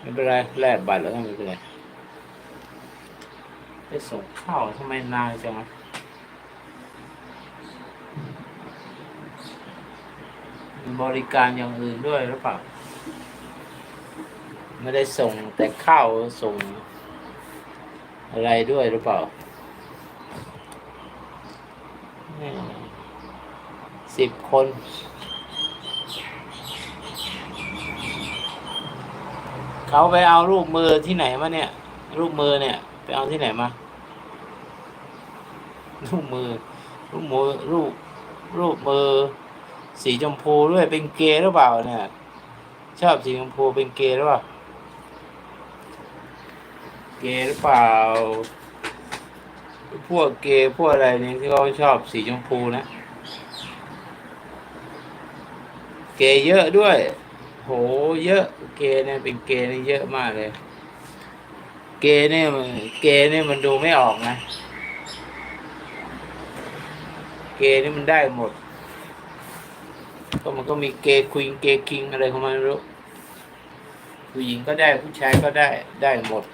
ไม่เป็นไรแลกบัตรแล้วก็ไม่เป็นไรไปส่งข้าวทำไมนานจังบริการอย่างอื่นด้วยหรือเปล่า ไม่ได้ส่งแต่ข้าวส่งอะไรด้วยหรือเปล่าสิบคน เขาไปเอารูปมือที่ไหนมาเนี่ย รูปมือเนี่ย ไปเอาที่ไหนมา รูปมือ รูปมือรูป รูปมือ สีชมพูด้วยเป็นเกย์หรือเปล่าเนี่ย ชอบสีชมพูเป็นเกย์หรือเปล่าเกย์หรือเปล่า พวกเกย์พวกอะไรนี่ที่เขาชอบสีชมพูนะ เกย์เยอะด้วย โหเยอะ เกย์เนี่ยเป็นเกย์เนี่ยเยอะมากเลย เกย์เนี่ยมันเกย์เนี่ยมันดูไม่ออกนะ เกย์นี่มันได้หมด ก็มันก็มีเกย์ควีนเกย์คิงอะไรของมันไม่รู้ผู้หญิงก็ได้ผู้ชายก็ได้ได้หมด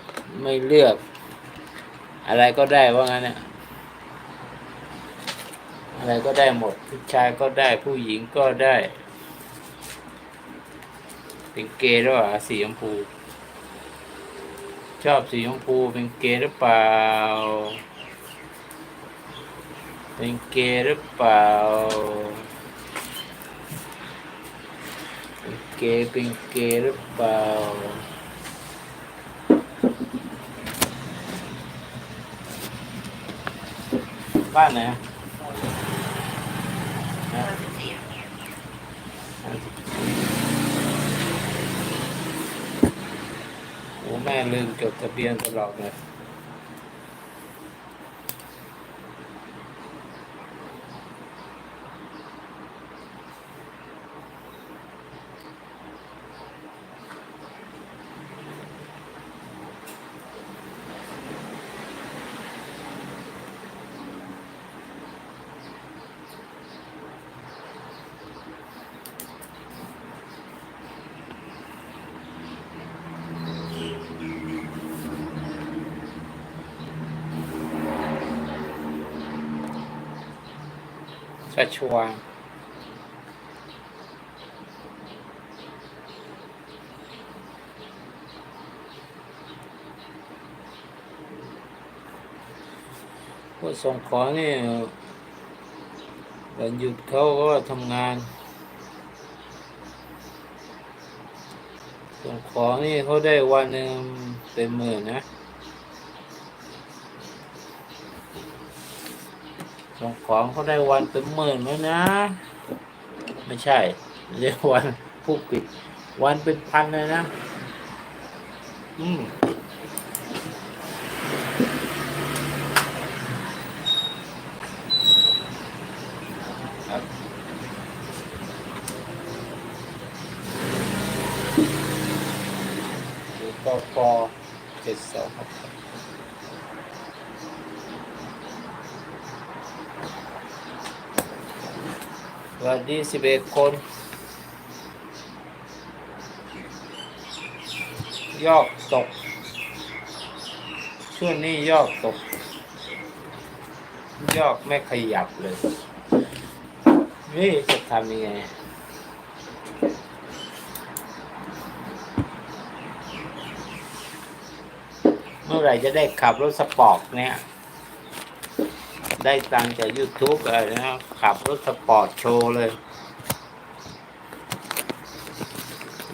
ไม่เลือก อะไรก็ได้ว่างั้นเนี่ยอะไรก็ได้หมดผู้ชายก็ได้ผู้หญิงก็ได้ เป็นเกย์หรือเปล่าสีชมพู ชอบสีชมพูเป็นเกย์หรือเปล่า เป็นเกย์หรือเปล่า เป็นเกย์เป็นเกย์หรือเปล่าบ้านไหนอะฮะโอ้ แม่ลืมจดทะเบียนตลอดเลย ชัชวานพวกส่งของนี่วันหยุดเขาก็ทำงาน ส่งของนี่เขาได้วันหนึ่งเป็นหมื่นนะ ส่งของเขาได้วันเป็นหมื่นแล้วนะ ไม่ใช่เรียกวันผู้ปิด วันเป็นพันเลยนะ อืมครับดูก็พอเจ็ดสองครับ วัสดีสิบเอ็ดคน ยอดตก ช่วงนี้ยอดตก ยอดไม่ขยับเลย นี่จะทำยังไงเมื่อไหร่จะได้ขับรถสปอร์ตเนี่ย ได้ตังจาก YouTube อะไรนะครับขับรถสปอร์ตโชว์เลย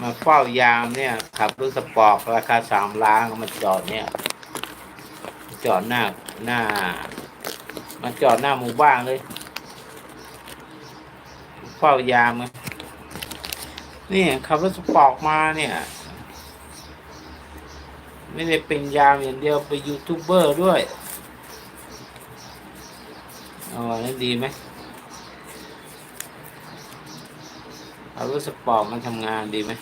มาเฝ้ายามเนี่ย ขับรถสปอร์ตราคาสามล้านมาจอดเนี่ย จอดหน้าหน้า มาจอดหน้าหมู่บ้านเลย เฝ้ายามอะนี่ขับรถสปอร์ตมาเนี่ยไม่ได้เป็นยามอย่างเดียวเป็นยูทูบเบอร์ด้วย เอาอนั่นดีไหมเอารถสปอร์ตมาทำงานดีไหม